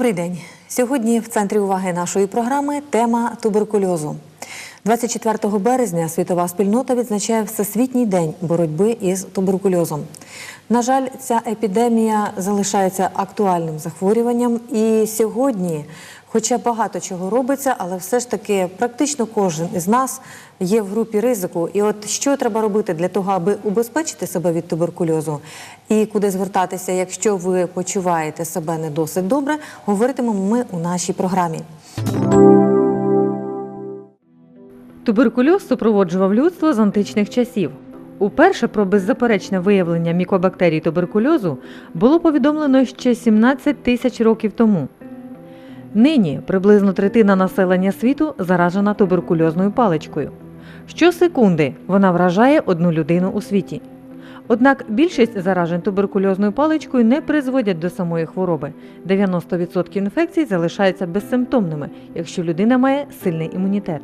Добрий день. Сьогодні в центрі уваги нашої програми тема туберкульозу. 24 березня світова спільнота відзначає Всесвітній день боротьби із туберкульозом. На жаль, ця епідемія залишається актуальним захворюванням, і сьогодні, хоча багато чого робиться, але все ж таки практично кожен із нас є в групі ризику. І от що треба робити для того, аби убезпечити себе від туберкульозу, і куди звертатися, якщо ви почуваєте себе не досить добре, говоритимемо ми у нашій програмі. Туберкульоз супроводжував людство з античних часів. Уперше про беззаперечне виявлення мікобактерій туберкульозу було повідомлено ще 17 тисяч років тому. Нині приблизно третина населення світу заражена туберкульозною паличкою. Щосекунди вона вражає одну людину у світі. Однак більшість заражень туберкульозною паличкою не призводять до самої хвороби. 90% інфекцій залишаються безсимптомними, якщо людина має сильний імунітет.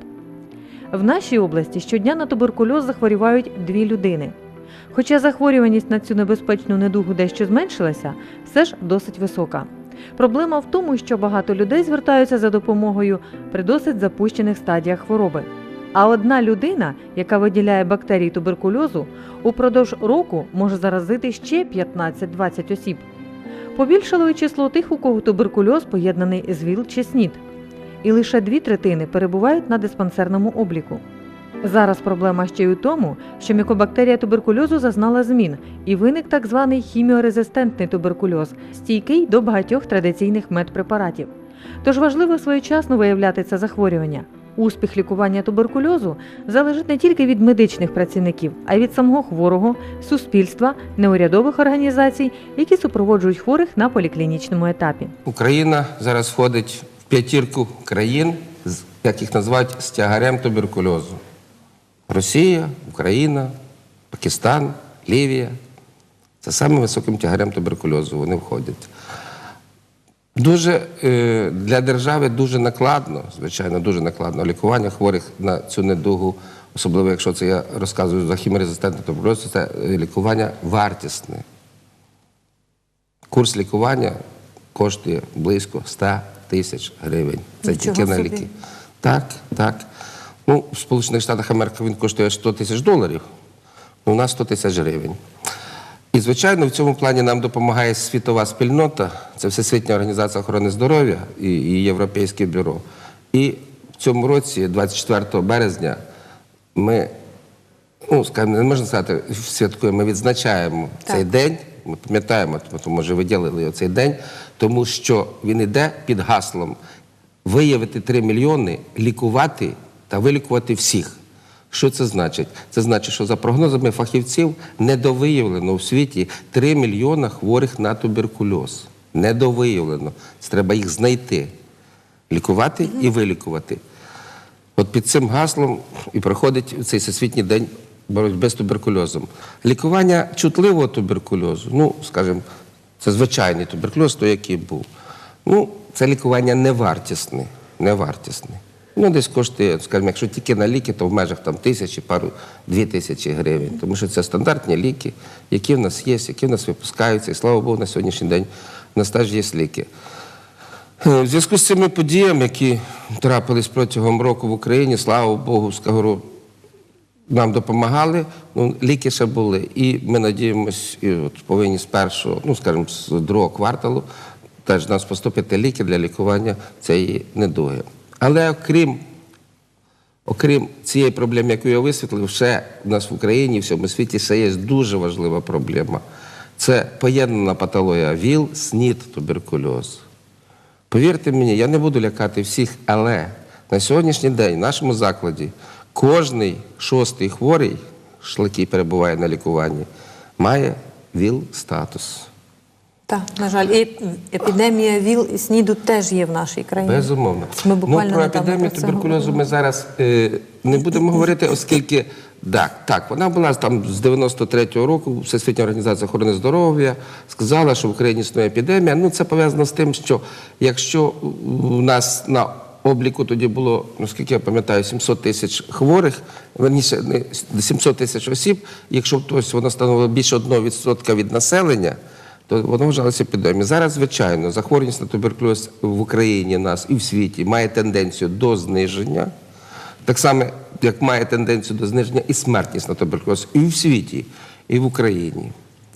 В нашій області щодня на туберкульоз захворювають дві людини. Хоча захворюваність на цю небезпечну недугу дещо зменшилася, все ж досить висока. Проблема в тому, що багато людей звертаються за допомогою при досить запущених стадіях хвороби. А одна людина, яка виділяє бактерії туберкульозу, упродовж року може заразити ще 15-20 осіб. Побільшало і число тих, у кого туберкульоз поєднаний з ВІЛ чи СНІД і лише дві третини перебувають на диспансерному обліку. Зараз проблема ще й у тому, що мікобактерія туберкульозу зазнала змін і виник так званий хіміорезистентний туберкульоз, стійкий до багатьох традиційних медпрепаратів. Тож важливо своєчасно виявляти це захворювання. Успіх лікування туберкульозу залежить не тільки від медичних працівників, а й від самого хворого, суспільства, неурядових організацій, які супроводжують хворих на поліклінічному етапі. Україна зараз входить в п'ятірку країн, з- як їх називають, з тягарем туберкульозу. Росія, Україна, Пакистан, Лівія. Це самим високим тягарем туберкульозу вони входять. Дуже е, для держави дуже накладно, звичайно, дуже накладно лікування хворих на цю недугу, особливо якщо це я розказую за хіморезистентний туберкульоз, це е, лікування вартісне. Курс лікування коштує близько 100 тисяч гривень. Це Нічого тільки на ліки. Так, так. Ну, в Сполучених Штатах Америки він коштує 100 тисяч доларів, у нас 100 тисяч гривень. І, звичайно, в цьому плані нам допомагає світова спільнота, це Всесвітня організація охорони здоров'я і, і Європейське бюро. І в цьому році, 24 березня, ми, ну, скажімо, не можна сказати, святкуємо, ми відзначаємо Так. цей день. Ми пам'ятаємо, тому що виділили його цей день, тому що він іде під гаслом виявити 3 мільйони, лікувати та вилікувати всіх. Що це значить? Це значить, що за прогнозами фахівців недовиявлено у світі 3 мільйона хворих на туберкульоз. Недовиявлено. Це треба їх знайти, лікувати і вилікувати. От під цим гаслом і проходить цей всесвітній день боротьби з туберкульозом. Лікування чутливого туберкульозу, ну, скажімо, це звичайний туберкульоз, той, який був. Ну, це лікування невартісне. невартісне. Ну, десь коштує, скажімо, якщо тільки на ліки, то в межах там тисячі, пару, дві тисячі гривень. Тому що це стандартні ліки, які в нас є, які в нас випускаються. І слава Богу, на сьогоднішній день в нас теж є ліки. Е, В зв'язку з цими подіями, які трапились протягом року в Україні, слава Богу, скажу, нам допомагали, ну, ліки ще були. І ми надіємось, і от повинні з першого, ну скажімо, з другого кварталу теж нас поступити ліки для лікування цієї недуги. Але окрім, окрім цієї проблеми, яку я висвітлив, ще в нас в Україні в всьому світі ще є дуже важлива проблема. Це поєднана патологія ВІЛ, СНІД, туберкульоз. Повірте мені, я не буду лякати всіх, але на сьогоднішній день в нашому закладі кожний шостий хворий, який перебуває на лікуванні, має ВІЛ-статус. Так, на жаль, і епідемія ВІЛ і СНІДу теж є в нашій країні. Безумовно. Ми буквально ну, про епідемію про туберкульозу ми зараз е, не будемо говорити, оскільки так, так, вона була там з 93-го року, Всесвітня організація охорони здоров'я сказала, що в Україні існує епідемія. Ну, це пов'язано з тим, що якщо у нас на обліку тоді було, наскільки я пам'ятаю, 700 тисяч хворих, верніше, не 700 тисяч осіб, якщо тобто воно становило більше 1% від населення, то воно вважалося епідемією. Зараз, звичайно, захворюваність на туберкульоз в Україні нас і в світі має тенденцію до зниження. Так само, як має тенденцію до зниження і смертність на туберкульоз і в світі, і в Україні.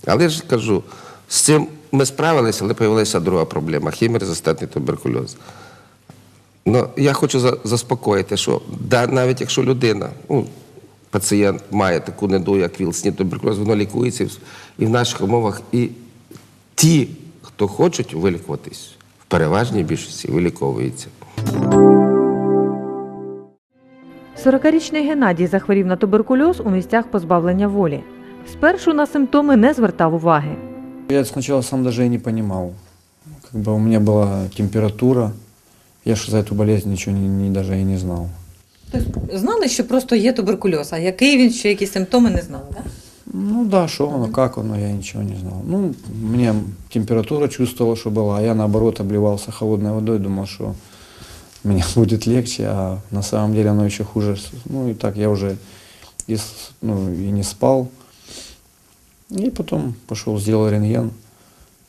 Але я ж кажу, з цим ми справилися, але з'явилася друга проблема хіміорезистентний туберкульоз. Ну, я хочу заспокоїти, що да, навіть якщо людина, ну, пацієнт має таку неду, як вілсні туберкульоз, воно лікується і в наших умовах. І ті, хто хочуть вилікуватись, в переважній більшості виліковуються. 40-річний Геннадій захворів на туберкульоз у місцях позбавлення волі. Спершу на симптоми не звертав уваги. Я сначала сам даже и не понимал. Как бы у меня была температура. Я же за эту болезнь ничего не, не- даже и не знал. Тобто знали, що просто є туберкульоз, а який він, що які симптоми не знали, так? Ну да, что оно, как оно, я ничего не знал. Ну, мне температура чувствовала, что была, а я наоборот обливался холодной водой, думал, что мне будет легче, а на самом деле оно еще хуже. Ну и так я уже и, ну, и не спал. И потом пошел, сделал рентген,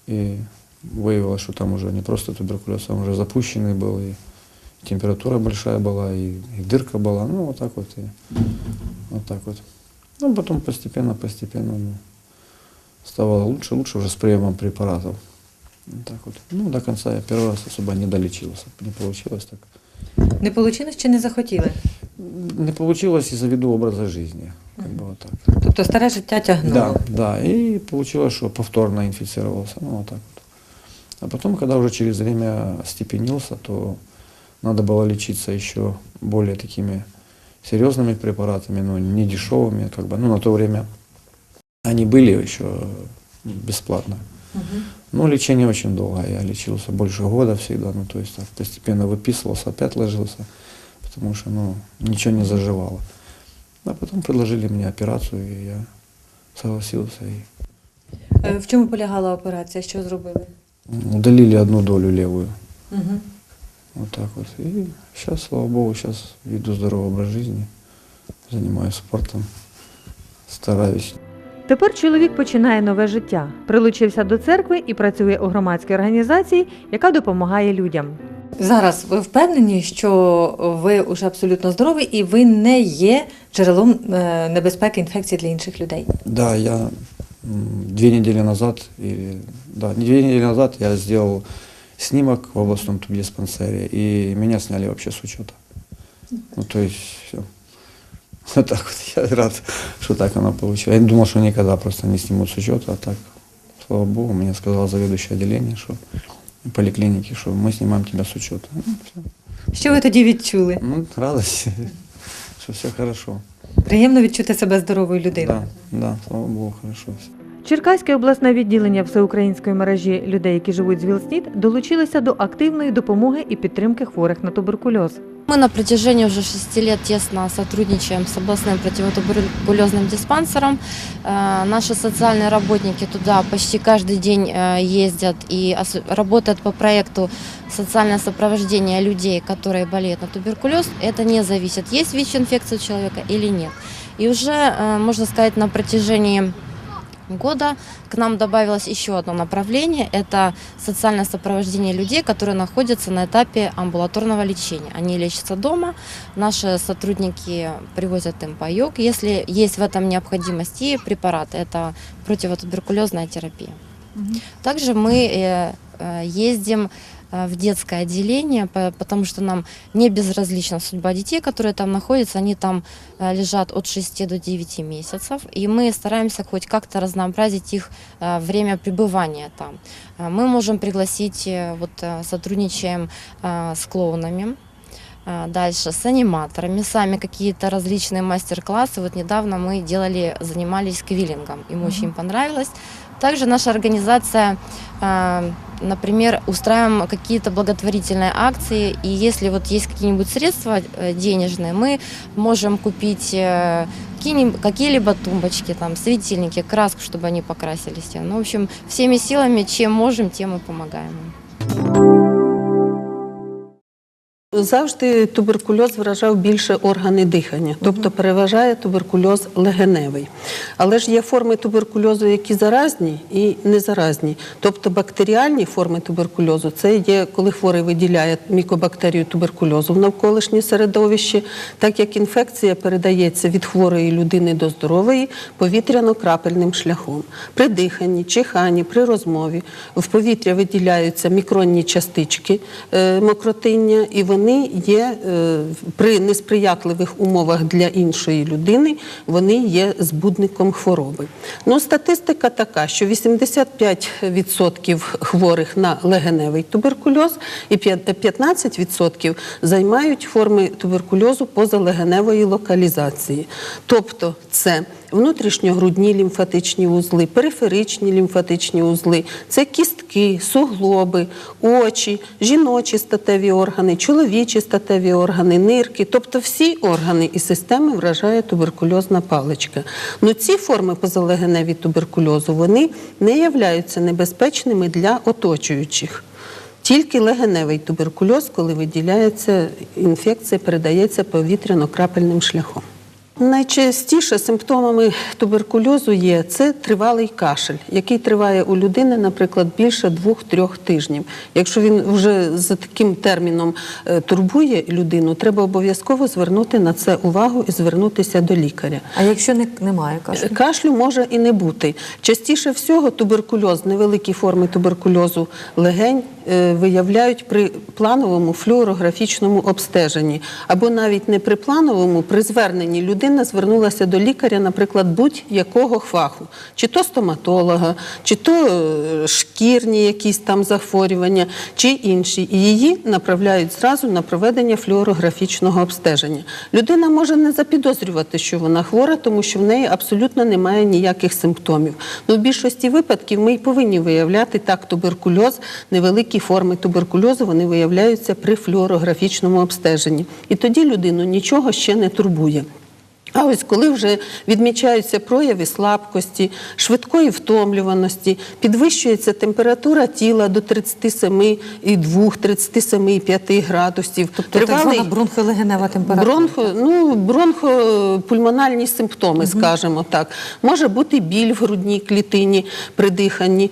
и выявилось, что там уже не просто туберкулез, а уже запущенный был, и температура большая была, и, и дырка была, ну вот так вот, и вот так вот. Ну, потом постепенно, постепенно ну, стало лучше, лучше уже с приемом препаратов. Вот так вот. Ну, до конца я первый раз особо не долечился, не получилось так. Не вийшло чи не захотіли? Не получилось из-за виду образа жизни, как бы вот так. Тобто старе життя тягнуло. Да, да, и получилось, что повторно инфицировался, ну вот так вот. А потом, когда уже через время остепенился, то надо было лечиться еще более такими серьезными препаратами, но не дешевыми, как бы, ну на то время они были еще бесплатно. Ну, лечение очень долго, я лечился больше года всегда, ну, то есть так, постепенно выписывался, опять ложился, потому что, ну, ничего не заживало. А потом предложили мне операцию, и я согласился. И Е, В чому полягала операція? Що зробили? м, удалили одну долю левую. Угу. Вот так вот. И сейчас, слава богу, сейчас веду здоровый образ жизни, занимаюсь спортом, стараюсь. Тепер чоловік починає нове життя, прилучився до церкви і працює у громадській організації, яка допомагає людям. Зараз ви впевнені, що ви вже абсолютно здорові і ви не є джерелом е, небезпеки інфекції для інших людей. Да, я м, две недели назад, или, да, две недели назад я сделал снимок в областном тубдиспансере, и меня сняли вообще с учета. Ну, то есть, все. Вот так вот. Я рад, что так оно получилось. Я думал, что никогда просто не снимут с учета, а так, слава богу, мне сказал заведующее отделение, что поликлиники, что мы снимаем тебя с учета. Ну, всё. Що ви тоді відчули? Ну, радость, что все хорошо. Приємно відчути себе здоровою людиною. Да, да, слава богу, хорошо все. Черкаське обласне відділення всеукраїнської мережі людей, які живуть з ВІЛ-СНІД, долучилося до активної допомоги і підтримки хворих на туберкульоз. Мы на протяжении уже шести лет тесно сотрудничаем с областным противотуберкулезным диспансером. Э, Наши социальные работники туда почти каждый день э, ездят и ос- работают по проекту социальное сопровождение людей, которые болеют на туберкулез. Это не зависит, есть ВИЧ-инфекция у человека или нет. И уже, э, можно сказать, на протяжении года к нам добавилось еще одно направление. Это социальное сопровождение людей, которые находятся на этапе амбулаторного лечения. Они лечатся дома, наши сотрудники привозят им паек, если есть в этом необходимость, и препараты. Это противотуберкулезная терапия. Также мы э, э, ездим э, в детское отделение, по- потому что нам не безразлична судьба детей, которые там находятся. Они там э, лежат от 6 до 9 месяцев, и мы стараемся хоть как-то разнообразить их э, время пребывания там. Э, Мы можем пригласить, э, вот э, сотрудничаем э, с клоунами, Дальше с аниматорами, сами какие-то различные мастер-классы. Вот недавно мы делали, занимались квиллингом, им очень понравилось. Также наша организация, а, например, устраиваем какие-то благотворительные акции, и если вот есть какие-нибудь средства э, денежные, мы можем купить э, какие-либо тумбочки, там, светильники, краску, чтобы они покрасили стены. Ну, в общем, всеми силами, чем можем, тем и помогаем им. Завжди туберкульоз вражав більше органи дихання, тобто переважає туберкульоз легеневий. Але ж є форми туберкульозу, які заразні і незаразні. Тобто бактеріальні форми туберкульозу це є, коли хворий виділяє мікобактерію туберкульозу в навколишнє середовище, так як інфекція передається від хворої людини до здорової повітряно-крапельним шляхом. При диханні, чиханні, при розмові в повітря виділяються мікронні частички е, мокротиння, і вони є е, при несприятливих умовах для іншої людини, вони є збудником хвороби. Ну, статистика така, що 85% хворих на легеневий туберкульоз і 15% займають форми туберкульозу позалегеневої локалізації. Тобто це внутрішньогрудні лімфатичні узли, периферичні лімфатичні узли, це кістки, суглоби, очі, жіночі статеві органи, чоловічі статеві органи, нирки, тобто всі органи і системи вражає туберкульозна паличка. Ну ці форми позалегеневі туберкульозу вони не являються небезпечними для оточуючих. Тільки легеневий туберкульоз, коли виділяється інфекція, передається повітряно-крапельним шляхом. Найчастіше симптомами туберкульозу є це тривалий кашель, який триває у людини, наприклад, більше двох-трьох тижнів. Якщо він вже за таким терміном е, турбує людину, треба обов'язково звернути на це увагу і звернутися до лікаря. А якщо не, немає кашлю? Кашлю може і не бути. Частіше всього туберкульоз, невеликі форми туберкульозу легень е, виявляють при плановому флюорографічному обстеженні, або навіть не при плановому, при зверненні людина звернулася до лікаря, наприклад, будь-якого фаху, чи то стоматолога, чи то е, шкірні якісь там захворювання, чи інші. І її направляють зразу на проведення флюорографічного обстеження. Людина може не запідозрювати, що вона хвора, тому що в неї абсолютно немає ніяких симптомів. Ну, в більшості випадків ми й повинні виявляти так туберкульоз, невеликі форми туберкульозу, вони виявляються при флюорографічному обстеженні. І тоді людину нічого ще не турбує. А ось коли вже відмічаються прояви слабкості, швидкої втомлюваності, підвищується температура тіла до 37,2-37,5 градусів. Тобто так звана бронхолегенева температура. Бронхо, ну, бронхопульмональні симптоми, скажімо так. Може бути біль в грудній клітині при диханні.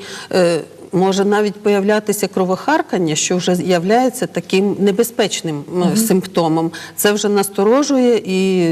Може навіть появлятися кровохаркання, що вже є таким небезпечним м, симптомом. Це вже насторожує і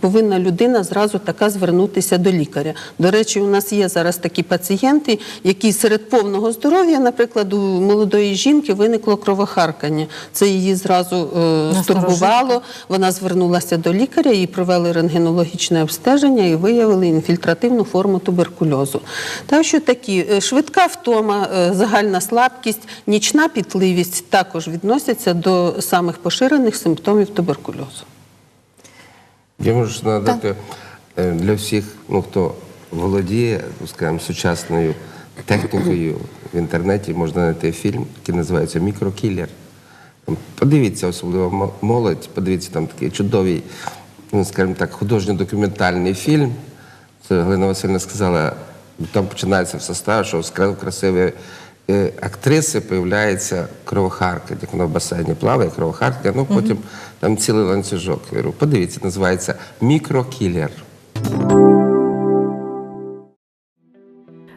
повинна людина зразу така звернутися до лікаря. До речі, у нас є зараз такі пацієнти, які серед повного здоров'я, наприклад, у молодої жінки виникло кровохаркання. Це її зразу е, стурбувало. Вона звернулася до лікаря, їй провели рентгенологічне обстеження і виявили інфільтративну форму туберкульозу. Так що такі е, швидка втома, загальна слабкість, нічна пітливість також відносяться до самих поширених симптомів туберкульозу. Я можу надати е, для всіх, ну хто володіє, ну, скажімо, сучасною технікою в інтернеті, можна знайти фільм, який називається Мікрокілер. Подивіться, особливо молодь, подивіться там такий чудовий, ну, скажімо так, художньо-документальний фільм. Це Галина Васильівна сказала, там починається все з що з кра- красивої е, актриси появляється кровохарка, як вона в басейні плаває, кровохарка, ну потім там цілий ланцюжок. Подивіться, називається Мікрокілер.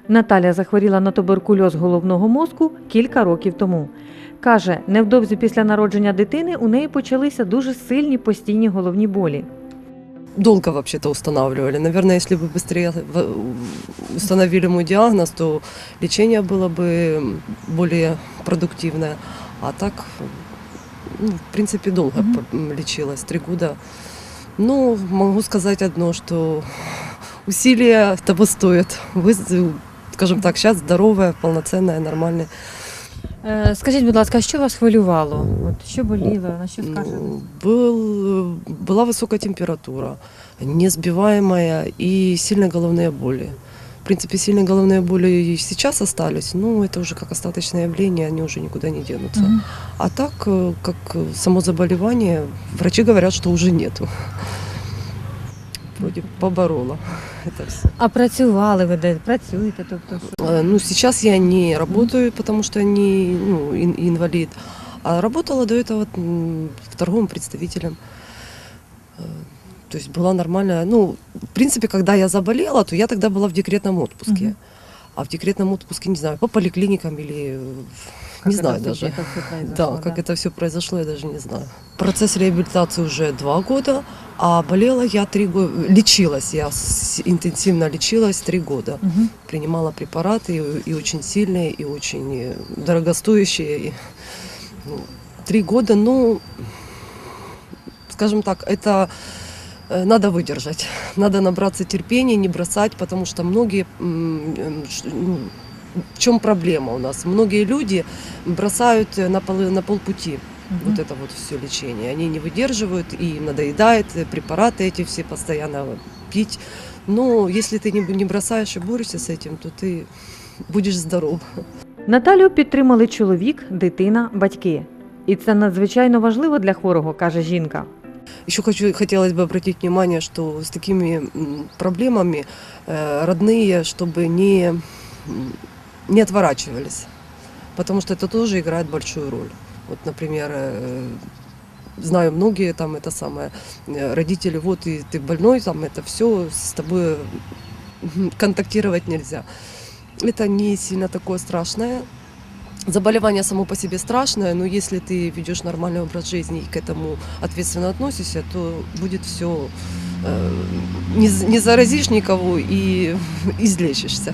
Наталя захворіла на туберкульоз головного мозку кілька років тому. Каже, невдовзі після народження дитини у неї почалися дуже сильні постійні головні болі долго вообще-то устанавливали. Наверное, если бы быстрее в- установили мой диагноз, то лечение было бы более продуктивное. А так, ну, в принципе, долго по- м, лечилась, три года. Ну, могу сказать одно, что усилия того стоят. Вы, скажем так, сейчас здоровая, полноценная, нормальная. Е, Скажіть, будь ласка, що вас хвилювало? От що боліло, на що скаржились? Ну, Был, была высокая температура, несбиваемая и сильные головные боли. В принципе, сильные головные боли и сейчас остались, но это уже как остаточное явление, они уже никуда не денутся. Мгм. А так, э, как э, само заболевание, врачи говорят, что уже нету. Вроде поборола это все. А працювали ви де? Працюєте? Тобто, що? Э, Ну, сейчас я не работаю, потому что не ну, ин- инвалид. А работала до этого м, торговым представителем. Э, То есть была нормальная, ну, в принципе, когда я заболела, то я тогда была в декретном отпуске. А в декретном отпуске, не знаю, по поликлиникам или не знаю даже. Да, как это все произошло, я даже не знаю. Процесс реабилитации уже два года, а болела я три года, лечилась, я интенсивно лечилась три года. Принимала препараты и, и очень сильные, и очень э, дорогостоящие. И, ну, три года, ну, скажем так, это э, надо выдержать, надо набраться терпения, не бросать, потому что многие, ш- ну, в чем проблема у нас? Многие люди бросают э, на, полы, на полпути вот это вот все лечение. Они не выдерживают, и им надоедает э, препараты эти все постоянно пить. Но если ты не, не бросаешь и борешься с этим, то ты будешь здоров. Наталю підтримали чоловік, дитина, батьки. І це надзвичайно важливо для хворого, каже жінка. Еще хочу, хотелось бы обратить внимание, что с такими м, проблемами э, родные, чтобы не, м, не отворачивались, потому что это тоже играет большую роль. Вот, например, э, знаю многие там это самое, э, родители, вот и ты больной, там это все, с тобой контактировать нельзя. Это не сильно такое страшное, Заболевание само по себе страшное, но если ты ведешь нормальный образ жизни и к этому ответственно относишься, то будет все не, з- не заразишь никого и излечишься.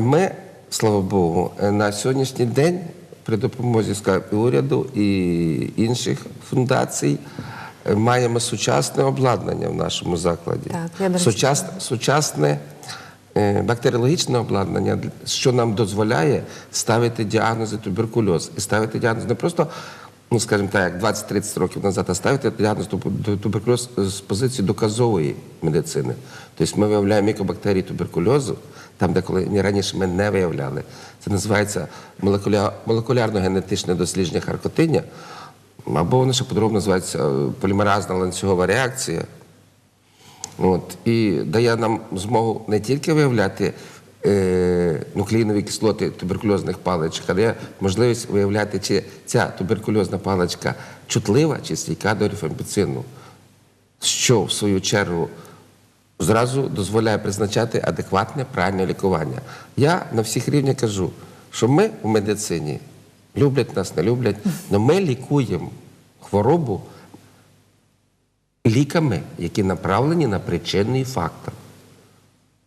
Ми, слава Богу, на сьогоднішній день при допомозі скажімо, і уряду і інших фундацій е, маємо сучасне обладнання в нашому закладі. Так, я, до Сучасне, е, бактеріологічне обладнання, що нам дозволяє ставити діагнози туберкульоз. І ставити діагноз не просто, ну скажімо так, як 20-30 років назад, а ставити діагноз туб- туберкульоз з позиції доказової медицини. Тобто ми виявляємо мікобактерії туберкульозу, там, де коли раніше ми не виявляли. Це називається молекуля- молекулярно-генетичне дослідження харкотиння, або воно ще по-другому називається е, полімеразна ланцюгова реакція. От, і дає нам змогу не тільки виявляти е, нуклеїнові кислоти туберкульозних паличок, а дає можливість виявляти, чи ця туберкульозна паличка чутлива чи стійка до рифампіцину, що в свою чергу зразу дозволяє призначати адекватне правильне лікування. Я на всіх рівнях кажу, що ми в медицині люблять нас, не люблять, але ми лікуємо хворобу ліками, які направлені на причинний фактор.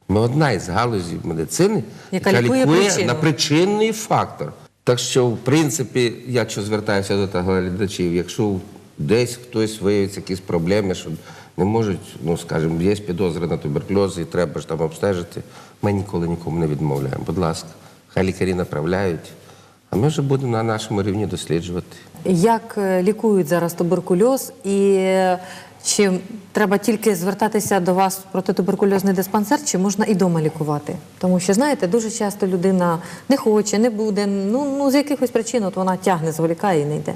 Ми одна із галузів медицини, Яка яка, лікує лікує причину. на причинний фактор. Так що, в принципі, я що звертаюся до телеглядачів, якщо десь хтось виявиться якісь проблеми, що не можуть, ну скажімо, є підозри на туберкульоз і треба ж там обстежити, ми ніколи нікому не відмовляємо. Будь ласка, хай лікарі направляють, а ми вже будемо на нашому рівні досліджувати. Як е, лікують зараз туберкульоз і е, чи треба тільки звертатися до вас в протитуберкульозний диспансер, чи можна і дома лікувати? Тому що, знаєте, дуже часто людина не хоче, не буде, ну, ну з якихось причин от вона тягне, зволікає і не йде.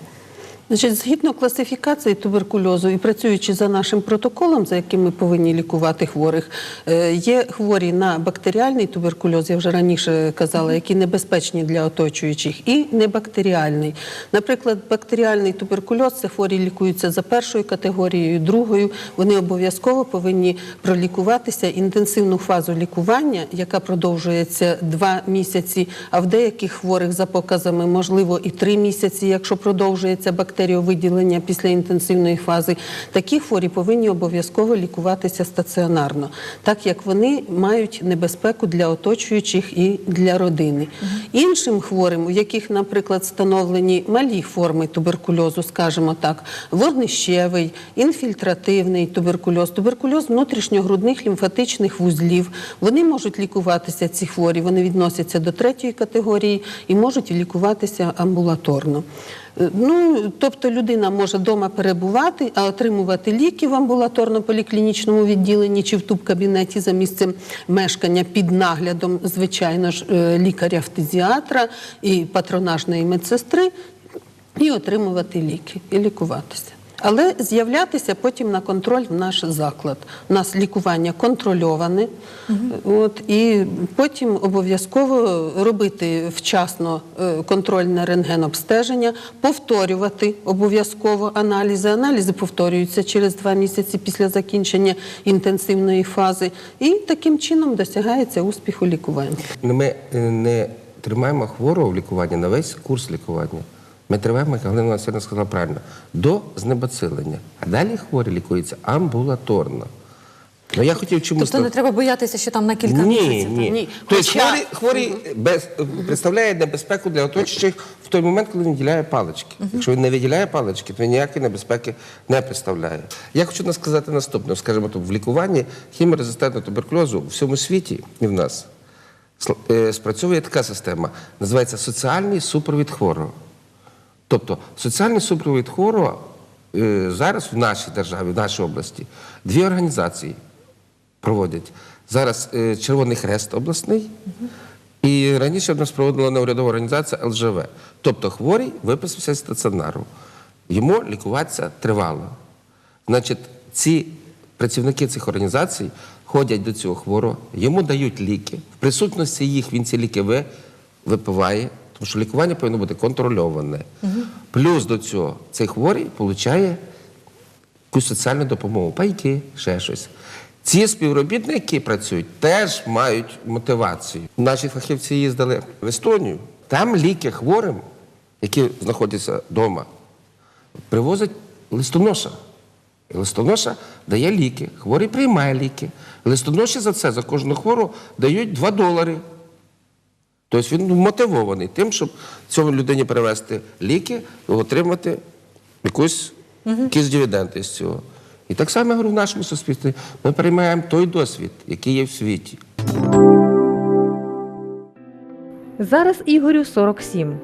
Значить, згідно класифікації туберкульозу і працюючи за нашим протоколом, за яким ми повинні лікувати хворих, е, є хворі на бактеріальний туберкульоз, я вже раніше казала, які небезпечні для оточуючих, і небактеріальний. Наприклад, бактеріальний туберкульоз це хворі лікуються за першою категорією, другою. Вони обов'язково повинні пролікуватися інтенсивну фазу лікування, яка продовжується два місяці, а в деяких хворих за показами можливо і три місяці, якщо продовжується бактеріовиділення після інтенсивної фази. Такі хворі повинні обов'язково лікуватися стаціонарно, так як вони мають небезпеку для оточуючих і для родини. Іншим хворим, у яких, наприклад, встановлені малі форми туберкульозу, скажімо так, вогнищевий, інфільтративний туберкульоз, туберкульоз внутрішньогрудних лімфатичних вузлів. Вони можуть лікуватися, ці хворі, вони відносяться до третьої категорії і можуть лікуватися амбулаторно. Е, Ну, тобто людина може вдома перебувати, а отримувати ліки в амбулаторно-поліклінічному відділенні чи в тубкабінеті за місцем мешкання під наглядом, звичайно ж, е, лікаря-фтизіатра і патронажної медсестри, і отримувати ліки, і лікуватися. Але з'являтися потім на контроль в наш заклад. У нас лікування контрольоване, от, і потім обов'язково робити вчасно е, контрольне рентгенобстеження, повторювати обов'язково аналізи. Аналізи повторюються через два місяці після закінчення інтенсивної фази. І таким чином досягається успіху лікування. Ми е, не тримаємо хворого в лікуванні на весь курс лікування. Як Галина Васильівна сказала правильно, до знебацилення. А далі хворі лікуються амбулаторно. Ну я хотів чомусь. Тобто не треба боятися, що там на кілька ні, місяців. ні. Ні. Тобто Хоча- хворий, хворий без, представляє небезпеку для оточуючих в той момент, коли він виділяє палички. Якщо він не виділяє палички, то він ніякої небезпеки не представляє. Я хочу сказати наступне. Скажімо, то в лікуванні хіморезистентного туберкульозу в всьому світі і в нас е, спрацьовує така система, називається соціальний супровід хворого. Тобто соціальний супровід хворого е, зараз в нашій державі, в нашій області, дві організації проводять. Зараз е, Червоний Хрест обласний, і раніше в нас проводила неурядова організація ЛЖВ. Тобто хворий виписався з стаціонару. Йому лікуватися тривало. Значить, ці працівники цих організацій ходять до цього хворого, йому дають ліки. В присутності їх він ці ліки випиває, тому що лікування повинно бути контрольоване. Плюс до цього цей хворий отримує якусь соціальну допомогу, пайки, ще щось. Ці співробітники, які працюють, теж мають мотивацію. Наші фахівці їздили в Естонію. Там ліки хворим, які знаходяться вдома, привозить листоноша. І листоноша дає ліки, хворий приймає ліки. Листоноші за це, за кожну хвору, дають 2 долари. Тобто він мотивований тим, щоб цьому людині перевести ліки і отримати якусь, якісь дивіденди з цього. І так само я говорю в нашому суспільстві. Ми приймаємо той досвід, який є в світі. Зараз Ігорю 47.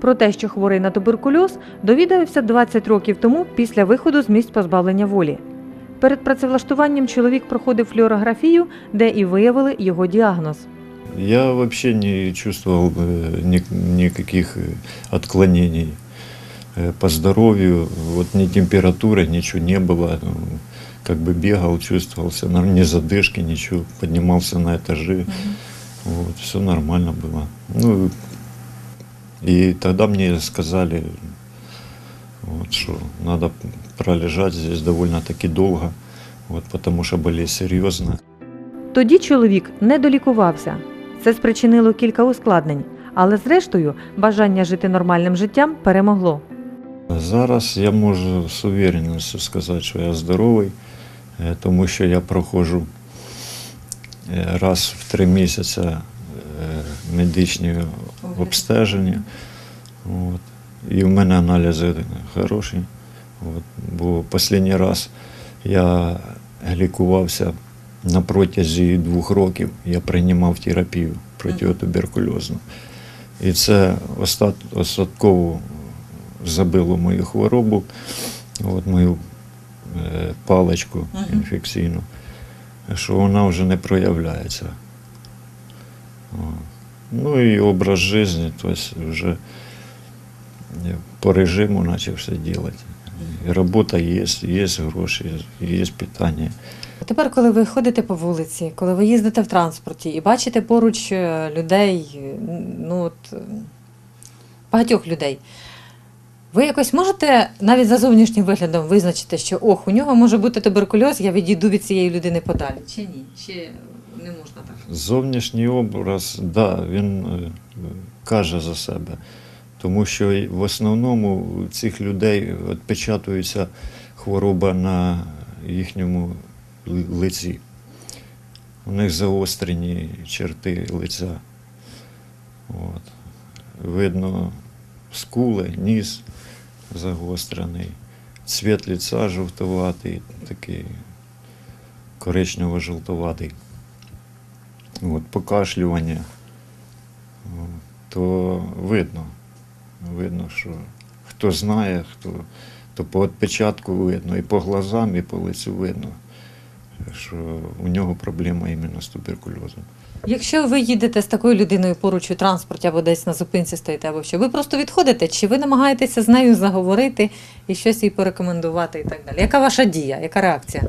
Про те, що хворий на туберкульоз, довідався 20 років тому після виходу з місць позбавлення волі. Перед працевлаштуванням чоловік проходив флюорографію, де і виявили його діагноз. Я вообще не чувствовал э, ни- никаких э, отклонений э, по здоровью. Вот ни температуры, ничего не было. Ну, Как бы бегал, чувствовался, но ни задышки, ничего. Поднимался на этажи. Вот, все нормально было. Ну, и тогда мне сказали, вот, что надо пролежать здесь довольно-таки долго, вот, потому что болезнь серьезная. Тоді чоловік не долікувався. Це спричинило кілька ускладнень, але зрештою бажання жити нормальним життям перемогло. Зараз я можу з уверенністю сказати, що я здоровий, е, тому що я проходжу е, раз в три місяці е, медичні обстеження. От. І в мене аналізи хороші. От. Бо останній раз я лікувався на протязі двох років, я приймав терапію протитуберкульозну. І це остат, остатково забило мою хворобу, от мою е, паличку інфекційну, що вона вже не проявляється. Ну і образ життя, тобто вже по режиму почав все робити. Робота є, є гроші, є питання. Тепер, коли ви ходите по вулиці, коли ви їздите в транспорті і бачите поруч е, людей, е, ну от е, багатьох людей, ви якось можете навіть за зовнішнім виглядом визначити, що ох, у нього може бути туберкульоз, я відійду від цієї людини подалі. Чи ні? Чи не можна так? Зовнішній образ, да, він каже за себе. Тому що в основному у цих людей відпечатується хвороба на їхньому лиці. У них заострені черти лиця. От. Видно скули, ніс загострений, цвіт лиця жовтуватий, такий коричнево-жовтуватий. От, покашлювання, то видно. Видно, що хто знає, хто, то по відпечатку видно, і по глазам, і по лицю видно, що у нього проблема іменно з туберкульозом. Якщо ви їдете з такою людиною поруч у транспорті або десь на зупинці стоїте, або що, ви просто відходите, чи ви намагаєтеся з нею заговорити і щось їй порекомендувати і так далі? Яка ваша дія? Яка реакція?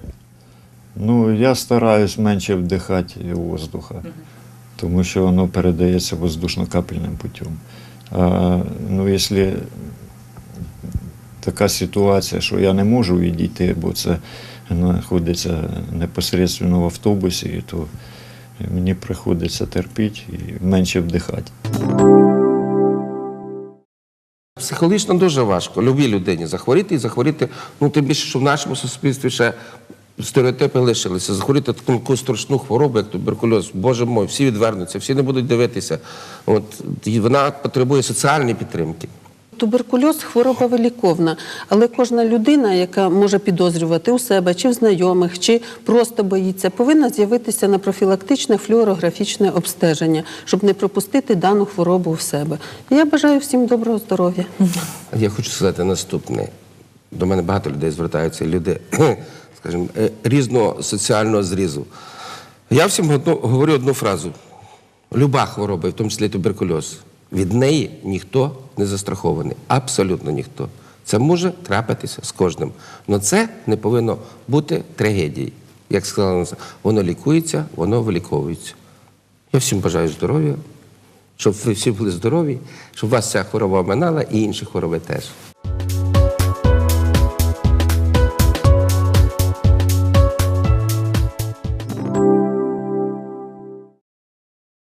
Ну, я стараюсь менше вдихати воздуха, тому що воно передається воздушно-капельним путем. А, ну, якщо така ситуація, що я не можу відійти, бо це знаходиться непосередньо в автобусі, то мені приходиться терпіти і менше вдихати. Психологічно дуже важко любій людині захворіти і захворіти, ну тим більше, що в нашому суспільстві ще стереотипи лишилися. Захворіти таку страшну хворобу, як туберкульоз. Боже мой, всі відвернуться, всі не будуть дивитися. От вона потребує соціальної підтримки. Туберкульоз хвороба виліковна, але кожна людина, яка може підозрювати у себе чи в знайомих, чи просто боїться, повинна з'явитися на профілактичне флюорографічне обстеження, щоб не пропустити дану хворобу в себе. Я бажаю всім доброго здоров'я. Я хочу сказати наступне. До мене багато людей звертаються, люди, скажімо, е, різного соціального зрізу. Я всім говорю одну фразу: люба хвороба, в тому числі туберкульоз, від неї ніхто не застрахований. Абсолютно ніхто. Це може трапитися з кожним. Але це не повинно бути трагедією. Як сказала, воно лікується, воно виліковується. Я всім бажаю здоров'я, щоб ви всі були здорові, щоб вас ця хвороба оминала і інші хвороби теж.